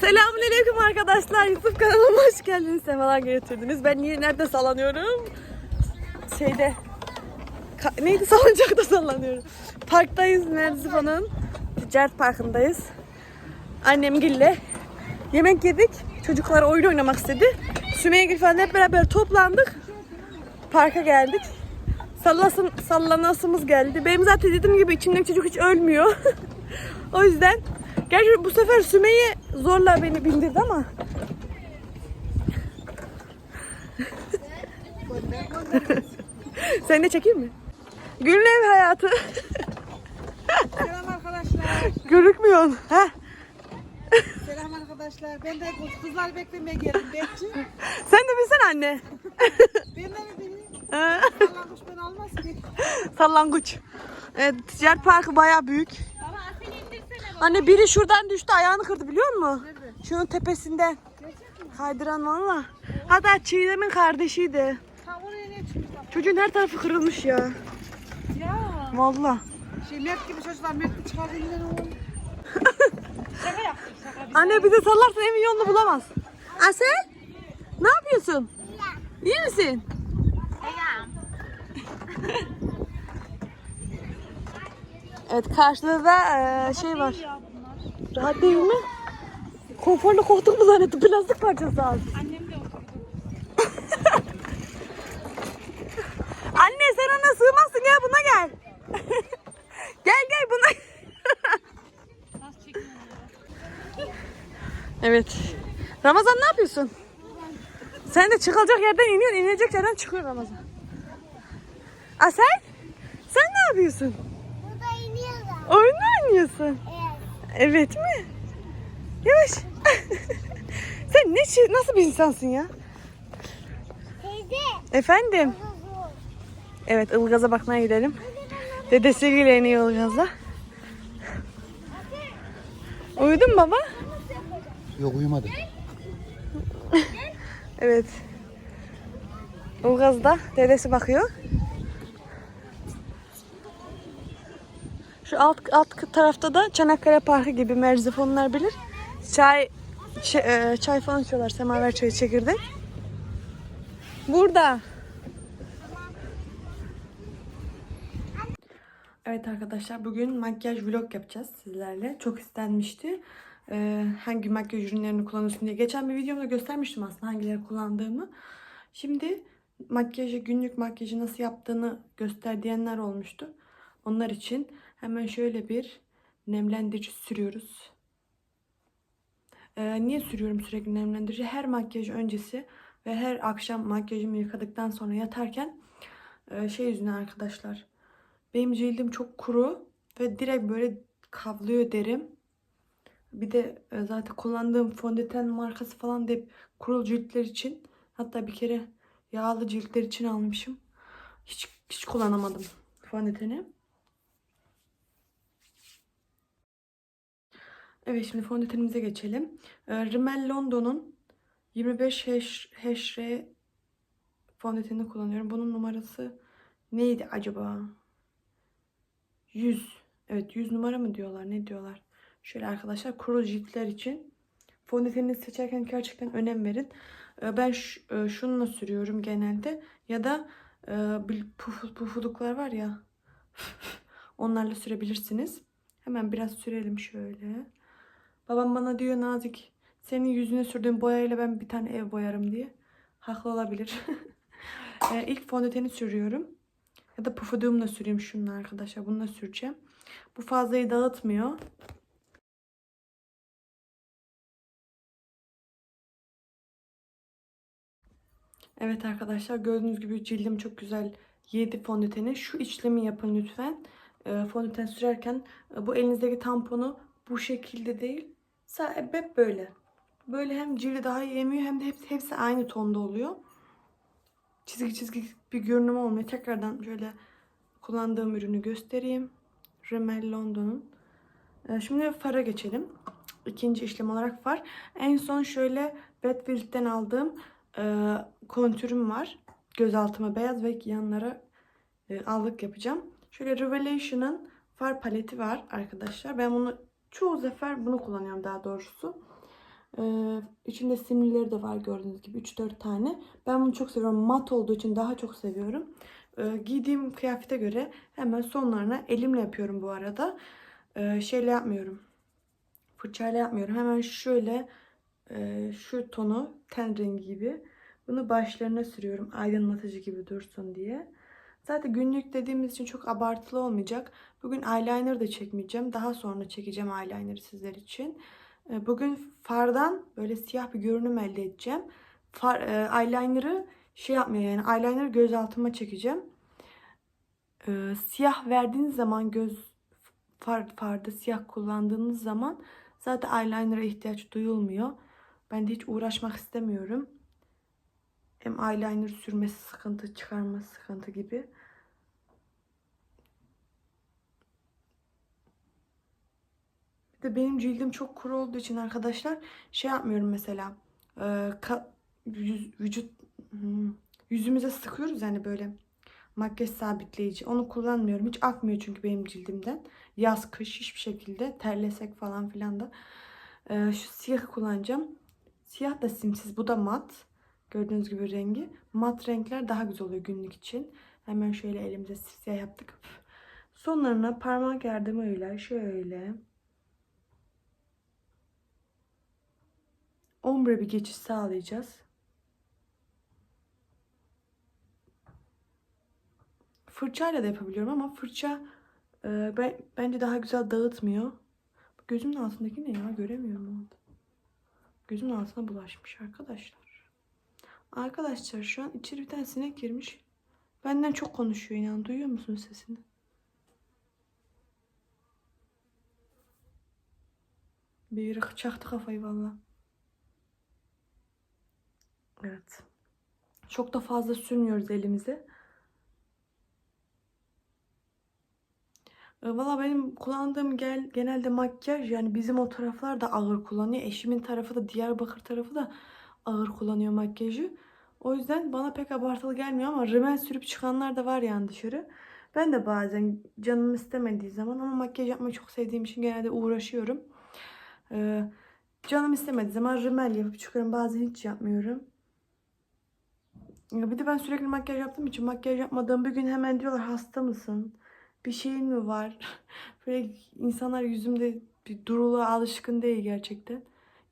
Selamünaleyküm arkadaşlar. YouTube kanalıma hoş geldiniz. Sefalar getirdiniz. Ben niye nerede sallanıyorum? Şeyde Ka- neydi salıncakta sallanıyorum. Parktayız Merzifon'un. Ticaret parkındayız. Annem gille yemek yedik. Çocuklar oyun oynamak istedi. Sümeyye Gül falan hep beraber toplandık. Parka geldik. Sallasın, sallanasımız geldi. Benim zaten dediğim gibi içimdeki çocuk hiç ölmüyor. o yüzden Gerçi bu sefer Sümeyye zorla beni bindirdi ama. Seni de çekeyim mi? Gül'ün ev hayatı. Selam arkadaşlar. Görükmüyorsun. Ha? Selam arkadaşlar. Ben de kız- kızlar beklemeye geldim. Bekçi. Sen de bilsen anne. Ben de mi bileyim? Allah'mış ben almaz ki. Sallanguç. Evet, ticaret parkı bayağı büyük. Anne biri şuradan düştü ayağını kırdı biliyor musun? Nerede? Şunun tepesinden. Kaydıran valla. Hatta Çiğdem'in kardeşiydi. Ha oraya ne çıkmış bak. Çocuğun her tarafı kırılmış ya. Ya. Valla. Şey Mert gibi çocuklar Mert çıkardı yine ne oldu? şaka yaptım şaka. Anne bize sallarsan evin yolunu bulamaz. Asel? Ne yapıyorsun? İyi misin? Evet karşıda da eee, şey var. Rahat değil mi? Konforlu koltuk mu zannettim? Plastik parçası az. Annem de oturdu. Anne sen ona sığmazsın gel buna gel. gel gel buna. Evet. Ramazan ne yapıyorsun? Sen de çıkılacak yerden iniyorsun, inilecek yerden çıkıyor Ramazan. Asel? Sen ne yapıyorsun? Oynuyorsun? Evet. Evet mi? Yavaş. Sen ne şey- nasıl bir insansın ya? Teyze. Efendim? Evet Ilgaz'a bakmaya gidelim. Dedesiyle iniyor Ilgaz'a. Uyudun mu baba? Yok uyumadı. Evet. Ilgaz da dedesi bakıyor. Alt alt tarafta da Çanakkale Parkı gibi Merzifonlar bilir. Çay ç- e, çay falan içiyorlar. Semaver çayı çekirdek. Burada. Evet arkadaşlar bugün makyaj vlog yapacağız sizlerle. Çok istenmişti. Ee, hangi makyaj ürünlerini kullanıyorsun diye. Geçen bir videomda göstermiştim aslında hangileri kullandığımı. Şimdi makyajı, günlük makyajı nasıl yaptığını göster diyenler olmuştu. Onlar için hemen şöyle bir nemlendirici sürüyoruz. Ee, niye sürüyorum sürekli nemlendirici? Her makyaj öncesi ve her akşam makyajımı yıkadıktan sonra yatarken e, şey yüzünden arkadaşlar. Benim cildim çok kuru ve direkt böyle kavlıyor derim. Bir de e, zaten kullandığım fondöten markası falan da kuru ciltler için. Hatta bir kere yağlı ciltler için almışım. Hiç hiç kullanamadım fondöteni. Evet şimdi fondötenimize geçelim. E, Rimmel London'un 25 H- HR fondötenini kullanıyorum. Bunun numarası neydi acaba? 100. Evet 100 numara mı diyorlar ne diyorlar. Şöyle arkadaşlar kuru ciltler için fondötenini seçerken gerçekten önem verin. Ee, Ben e, şununla sürüyorum genelde ya da e, puf, pufuduklar var ya onlarla sürebilirsiniz. Hemen biraz sürelim şöyle. Babam bana diyor Nazik senin yüzüne sürdüğün boyayla ben bir tane ev boyarım diye. Haklı olabilir. Ee, İlk fondöteni sürüyorum. Ya da pufuduğumla süreyim şununla arkadaşlar. Bununla süreceğim. Bu fazlayı dağıtmıyor. Evet arkadaşlar gördüğünüz gibi cildim çok güzel yedi fondöteni. Şu işlemi yapın lütfen. E, fondöten sürerken e, bu elinizdeki tamponu bu şekilde değil. Hep böyle. Böyle hem cildi daha iyi emiyor hem de hepsi, hepsi aynı tonda oluyor. Çizgi çizgi bir görünüm olmuyor. Tekrardan şöyle kullandığım ürünü göstereyim. Rimmel London'un. Ee, Şimdi fara geçelim. İkinci işlem olarak far. En son şöyle Wet Wield'den aldığım e, kontürüm var. Göz altıma beyaz ve yanlara e, allık yapacağım. Şöyle Revelation'ın far paleti var arkadaşlar. Ben bunu çoğu sefer bunu kullanıyorum daha doğrusu. Ee, içinde simlileri de var gördüğünüz gibi 3-4 tane. Ben bunu çok seviyorum. Mat olduğu için daha çok seviyorum. Ee, giydiğim kıyafete göre hemen sonlarına elimle yapıyorum bu arada. Ee, şeyle yapmıyorum. Fırçayla yapmıyorum. Hemen şöyle e, şu tonu ten rengi gibi bunu başlarına sürüyorum. Aydınlatıcı gibi dursun diye. Zaten günlük dediğimiz için çok abartılı olmayacak. Bugün eyeliner da çekmeyeceğim. Daha sonra çekeceğim eyeliner'ı sizler için. E, Bugün fardan böyle siyah bir görünüm elde edeceğim. Far, e, eyeliner'ı şey yapmıyor yani eyeliner'ı göz altıma çekeceğim. E, siyah verdiğiniz zaman göz far, farda siyah kullandığınız zaman zaten eyeliner'a ihtiyaç duyulmuyor. Ben de hiç uğraşmak istemiyorum. Hem eyeliner sürmesi sıkıntı, çıkarması sıkıntı gibi. De benim cildim çok kuru olduğu için arkadaşlar şey yapmıyorum mesela. e, ka- yüz- vücut hmm, yüzümüze sıkıyoruz yani böyle makyaj sabitleyici. Onu kullanmıyorum. Hiç akmıyor çünkü benim cildimden. Yaz kış hiçbir şekilde terlesek falan filan da. E, şu siyah kullanacağım. Siyah da simsiz. Bu da mat. Gördüğünüz gibi rengi. Mat renkler daha güzel oluyor günlük için. Hemen şöyle elimize siyah yaptık. Sonlarına parmak yardımıyla şöyle ombre bir geçiş sağlayacağız. Fırçayla da yapabiliyorum ama fırça e, ben, bence daha güzel dağıtmıyor. Gözümün altındaki ne ya? Göremiyorum orada. Gözümün altına bulaşmış arkadaşlar. Arkadaşlar şu an içeri bir tane sinek girmiş. Benden çok konuşuyor inan. Duyuyor musun sesini? Bir çaktı kafayı valla. Evet. Çok da fazla sürmüyoruz elimize. E, Valla benim kullandığım gel, genelde makyaj yani bizim o taraflar da ağır kullanıyor. Eşimin tarafı da Diyarbakır tarafı da ağır kullanıyor makyajı. O yüzden bana pek abartılı gelmiyor ama rimel sürüp çıkanlar da var yani dışarı. Ben de bazen canım istemediği zaman ama makyaj yapmayı çok sevdiğim için genelde uğraşıyorum. Ee, canım istemediği zaman rimel yapıp çıkıyorum. Bazen hiç yapmıyorum. Ya bir de ben sürekli makyaj yaptığım için makyaj yapmadığım bir gün hemen diyorlar hasta mısın? Bir şeyin mi var? Böyle insanlar yüzümde bir duruluğa alışkın değil gerçekten.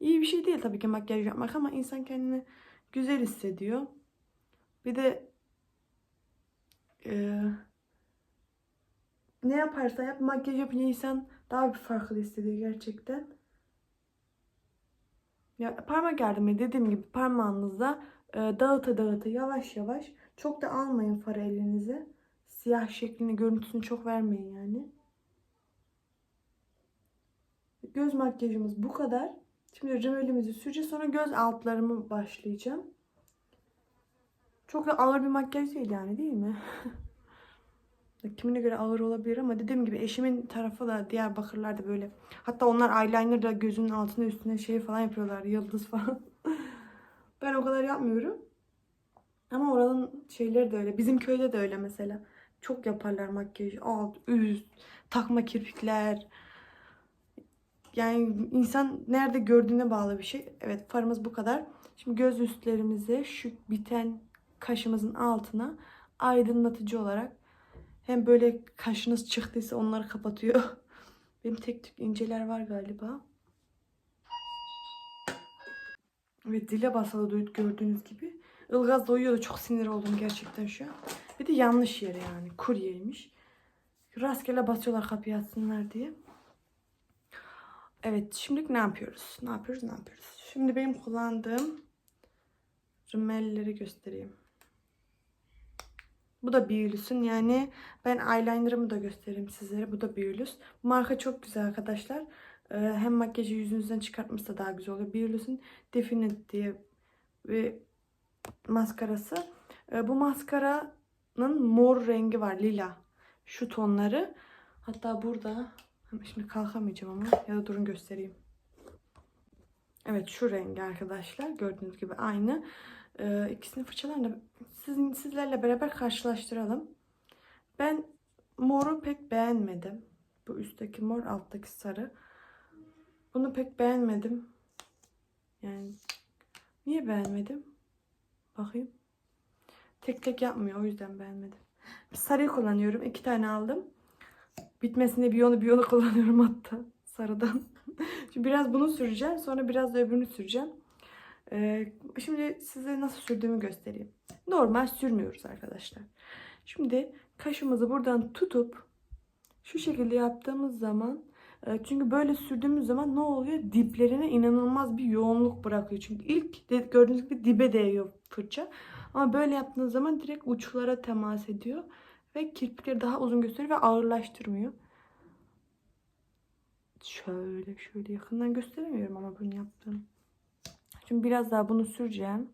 İyi bir şey değil tabii ki makyaj yapmak ama insan kendini güzel hissediyor. Bir de eee, ne yaparsa yap makyaj yapınca insan daha bir farklı hissediyor gerçekten. Ya parmak yardımı dediğim gibi parmağınızla e, dağıta dağıta yavaş yavaş çok da almayın farı elinize. Siyah şeklini görüntüsünü çok vermeyin yani. Göz makyajımız bu kadar. Şimdi rimelimizi süreceğiz. Sonra göz altlarımı başlayacağım. Çok da ağır bir makyaj değil yani değil mi? Kimine göre ağır olabilir ama dediğim gibi eşimin tarafı da Diyarbakırlar da böyle. Hatta onlar eyeliner da gözünün altına üstüne şey falan yapıyorlar. Yıldız falan. ben o kadar yapmıyorum. Ama oranın şeyleri de öyle. Bizim köyde de öyle mesela. Çok yaparlar makyajı. Alt, üst, takma kirpikler. Yani insan nerede gördüğüne bağlı bir şey. Evet farımız bu kadar. Şimdi göz üstlerimize şu biten kaşımızın altına aydınlatıcı olarak hem böyle kaşınız çıktıysa onları kapatıyor. Benim tek tük inceler var galiba. Evet dile basalı gördüğünüz gibi. Ilgaz doyuyordu. Çok sinir oldum gerçekten şu an. Bir de yanlış yere yani. Kuryeymiş. Rastgele basıyorlar kapıyı açsınlar diye. Evet şimdilik ne yapıyoruz? Ne yapıyoruz? Ne yapıyoruz? Şimdi benim kullandığım rimelleri göstereyim. Bu da Beulus'un yani ben eyelinerımı da göstereyim sizlere. Bu da. Bu marka çok güzel arkadaşlar. Ee, hem makyajı yüzünüzden çıkartmışsa daha güzel oluyor. Beulus'un Definite diye bir maskarası. Ee, bu maskaranın mor rengi var. Lila. Şu tonları. Hatta burada şimdi kalkamayacağım ama ya da durun göstereyim. Evet şu rengi arkadaşlar. Gördüğünüz gibi aynı. Ee, ikisini fırçalarla sizin, sizlerle beraber karşılaştıralım. Ben moru pek beğenmedim. Bu üstteki mor, alttaki sarı. Bunu pek beğenmedim. Yani niye beğenmedim? Bakayım. Tek tek yapmıyor o yüzden beğenmedim. Sarıyı kullanıyorum. iki tane aldım. Bitmesine bir onu bir onu kullanıyorum hatta sarıdan. Şimdi biraz bunu süreceğim. Sonra biraz da öbürünü süreceğim. Ee, şimdi size nasıl sürdüğümü göstereyim. Normal sürmüyoruz arkadaşlar. Şimdi kaşımızı buradan tutup şu şekilde yaptığımız zaman çünkü böyle sürdüğümüz zaman ne oluyor? Diplerine inanılmaz bir yoğunluk bırakıyor. Çünkü ilk gördüğünüz gibi dibe değiyor fırça. Ama böyle yaptığınız zaman direkt uçlara temas ediyor. Ve kirpikleri daha uzun gösteriyor ve ağırlaştırmıyor. Şöyle şöyle yakından gösteremiyorum ama bunu yaptığım. Şimdi biraz daha bunu süreceğim.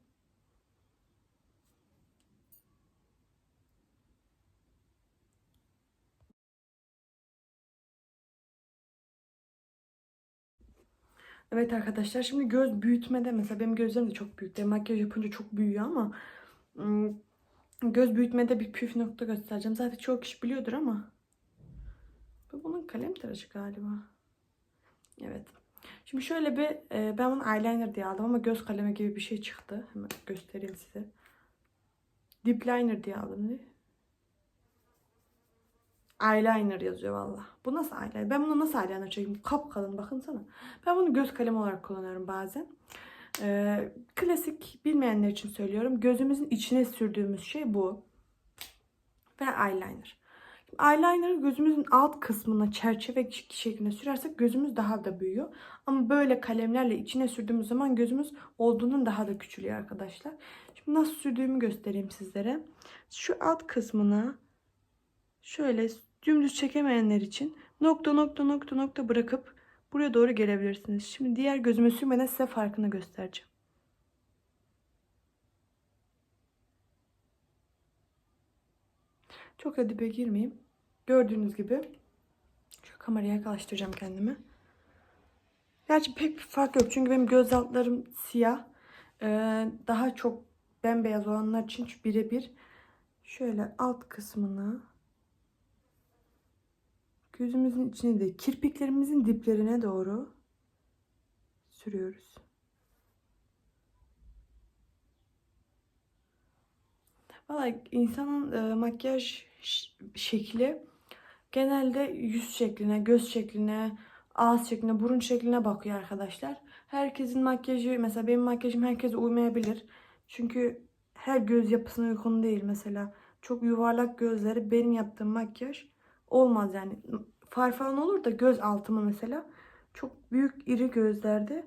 Evet arkadaşlar şimdi göz büyütmede mesela benim gözlerim de çok büyük. Makyaj yapınca çok büyüyor ama göz büyütmede bir püf nokta göstereceğim. Zaten çoğu kişi biliyordur ama bu bunun kalem tıraşı galiba. Evet. Şimdi şöyle bir e, ben bunu eyeliner diye aldım ama göz kalemi gibi bir şey çıktı. Hemen göstereyim size. Dip liner diye aldım değil? Eyeliner yazıyor valla. Bu nasıl eyeliner? Ben bunu nasıl eyeliner çekeyim? Kapkalın bakın sana. Ben bunu göz kalemi olarak kullanıyorum bazen. Ee, klasik bilmeyenler için söylüyorum. Gözümüzün içine sürdüğümüz şey bu. Ve eyeliner. Eyeliner'ı gözümüzün alt kısmına çerçeve şeklinde sürersek gözümüz daha da büyüyor. Ama böyle kalemlerle içine sürdüğümüz zaman gözümüz olduğundan daha da küçülüyor arkadaşlar. Şimdi nasıl sürdüğümü göstereyim sizlere. Şu alt kısmına şöyle dümdüz çekemeyenler için nokta nokta nokta nokta bırakıp buraya doğru gelebilirsiniz. Şimdi diğer gözüme sürmeden size farkını göstereceğim. Çok da dibe girmeyeyim. Gördüğünüz gibi şu kameraya yaklaştıracağım kendimi. Gerçi pek bir fark yok. Çünkü benim göz altlarım siyah. Ee, daha çok bembeyaz olanlar için birebir şöyle alt kısmına gözümüzün içine de kirpiklerimizin diplerine doğru sürüyoruz. Valla insanın e, makyaj şekli genelde yüz şekline, göz şekline, ağız şekline, burun şekline bakıyor arkadaşlar. Herkesin makyajı, mesela benim makyajım herkese uymayabilir. Çünkü her göz yapısına uygun değil mesela. Çok yuvarlak gözleri benim yaptığım makyaj olmaz yani. Far falan olur da göz altıma mesela çok büyük iri gözlerde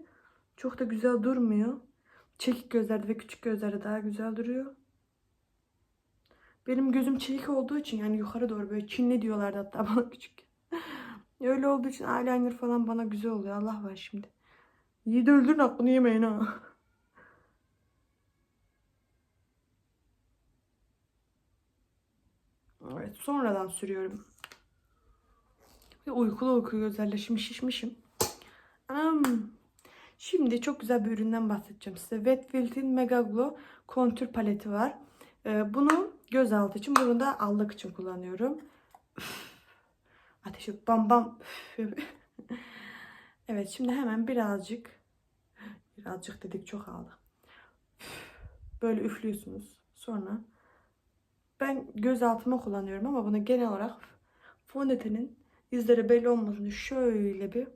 çok da güzel durmuyor. Çekik gözlerde ve küçük gözlerde daha güzel duruyor. Benim gözüm çekik olduğu için yani yukarı doğru böyle çinli diyorlardı hatta bana küçük. Öyle olduğu için eyeliner falan bana güzel oluyor. Allah var şimdi. Yiğidi öldürün aklını yemeyin ha. Evet sonradan sürüyorum. Ve uykulu uykulu gözlerle şimdi şişmişim. Anam. Şimdi çok güzel bir üründen bahsedeceğim size. Wet Wild'in Mega Glow kontür paleti var. Ee, bunu göz altı için, bunu da allık için kullanıyorum. Ateşi bam bam. evet şimdi hemen birazcık birazcık dedik çok aldı. Böyle üflüyorsunuz. Sonra ben göz altıma kullanıyorum ama bunu genel olarak fondötenin izleri belli olmasın diye şöyle bir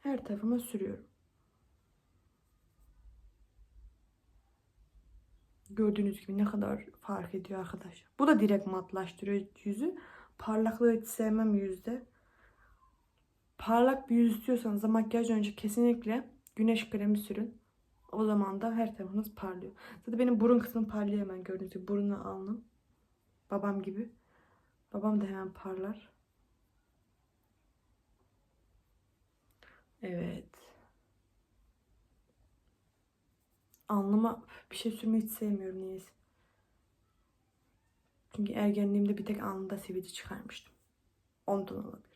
her tarafıma sürüyorum. Gördüğünüz gibi ne kadar fark ediyor arkadaşlar. Bu da direkt matlaştırıyor yüzü. Parlaklığı hiç sevmem yüzde. Parlak bir yüz istiyorsanız makyaj önce kesinlikle güneş kremi sürün. O zaman da her tarafınız parlıyor. Zaten benim burun kısmım parlıyor hemen gördüğünüz gibi. Burunu alnım. Babam gibi. Babam da hemen parlar. Evet. Alnıma bir şey sürmeyi hiç sevmiyorum niyeyse. Çünkü ergenliğimde bir tek alnımda sivilce çıkarmıştım. Ondan olabilir.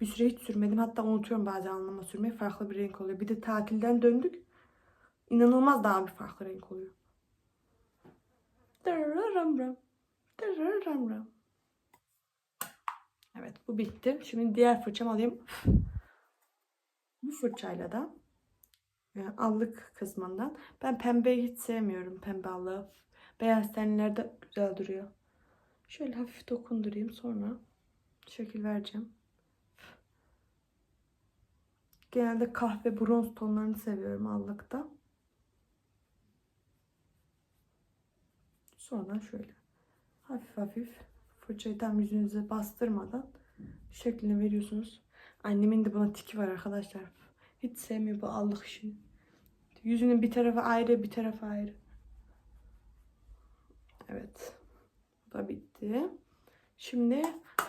Bir süre hiç sürmedim. Hatta unutuyorum bazen alnıma sürmeyi. Farklı bir renk oluyor. Bir de tatilden döndük. İnanılmaz daha bir farklı renk oluyor. Dırırırımrım. Dırırırımrım. Evet bu bitti. Şimdi diğer fırçamı alayım. Bu fırçayla da Yani allık kısmından. Ben pembeyi hiç sevmiyorum pembe allığı. Beyaz tenlerde güzel duruyor. Şöyle hafif dokundurayım sonra şekil vereceğim. Genelde kahve bronz tonlarını seviyorum allıkta. Sonra şöyle hafif hafif fırçayı tam yüzünüze bastırmadan şeklini veriyorsunuz. Annemin de buna tiki var arkadaşlar. Hiç sevmiyor bu allık işini. Yüzünün bir tarafı ayrı bir tarafı ayrı. Evet. Bu da bitti. Şimdi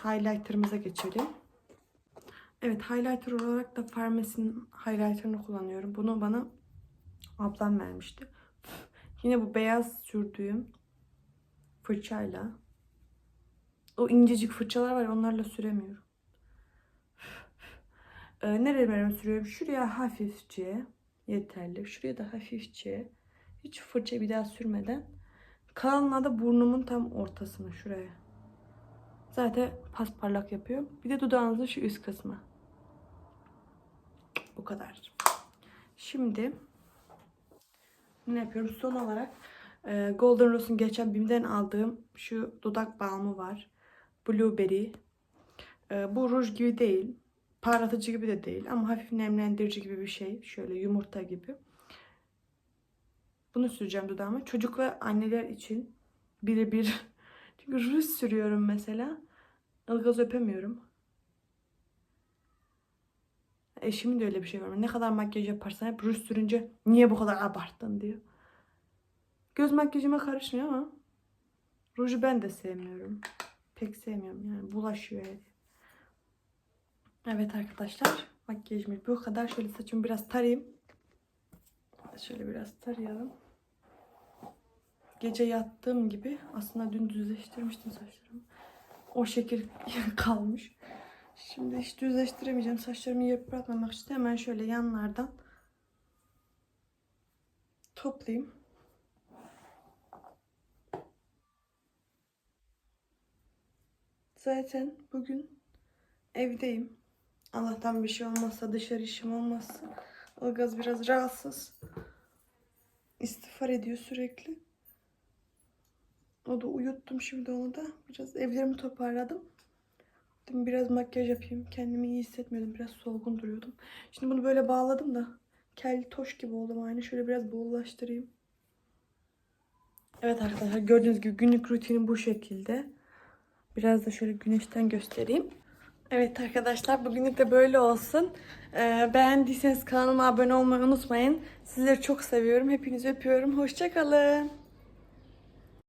highlighter'ımıza geçelim. Evet highlighter olarak da Farmes'in highlighter'ını kullanıyorum. Bunu bana ablam vermişti. Yine bu beyaz sürdüğüm fırçayla. O incecik fırçalar var onlarla süremiyorum. Nerelerime sürüyorum? Şuraya hafifçe yeterli. Şuraya da hafifçe. Hiç fırça bir daha sürmeden. Kalanla da burnumun tam ortasına şuraya. Zaten pasparlak yapıyor. Bir de dudağınızın şu üst kısmı. Bu kadar. Şimdi ne yapıyorum? Son olarak e, Golden Rose'un geçen BİM'den aldığım şu dudak balmı var. Blueberry. E, bu ruj gibi değil. Parlatıcı gibi de değil ama hafif nemlendirici gibi bir şey. Şöyle yumurta gibi. Bunu süreceğim dudağıma. Çocuk ve anneler için birebir. Çünkü ruj sürüyorum mesela. Ilgaz öpemiyorum. Eşimin de öyle bir şey var. Ne kadar makyaj yaparsan hep ruj sürünce niye bu kadar abarttın diyor. Göz makyajıma karışmıyor ama ruju ben de sevmiyorum. Pek sevmiyorum yani bulaşıyor her. Evet arkadaşlar makyajımız bu kadar. Şöyle saçımı biraz tarayayım. Şöyle biraz tarayalım. Gece yattığım gibi aslında dün düzleştirmiştim saçlarımı. O şekil kalmış. Şimdi hiç düzleştiremeyeceğim. Saçlarımı yarıp bırakmamak için hemen şöyle yanlardan toplayayım. Zaten bugün evdeyim. Allah'tan bir şey olmazsa dışarı işim olmazsa. Ilgaz biraz rahatsız. İstiğfar ediyor sürekli. O da uyuttum şimdi onu da. Biraz evlerimi toparladım. Dedim biraz makyaj yapayım. Kendimi iyi hissetmiyordum. Biraz solgun duruyordum. Şimdi bunu böyle bağladım da. Kelli toş gibi oldum aynı. Şöyle biraz bollaştırayım. Evet arkadaşlar gördüğünüz gibi günlük rutinim bu şekilde. Biraz da şöyle güneşten göstereyim. Evet arkadaşlar bugünlük de böyle olsun. Ee, beğendiyseniz kanalıma abone olmayı unutmayın. Sizleri çok seviyorum. Hepinizi öpüyorum. Hoşçakalın.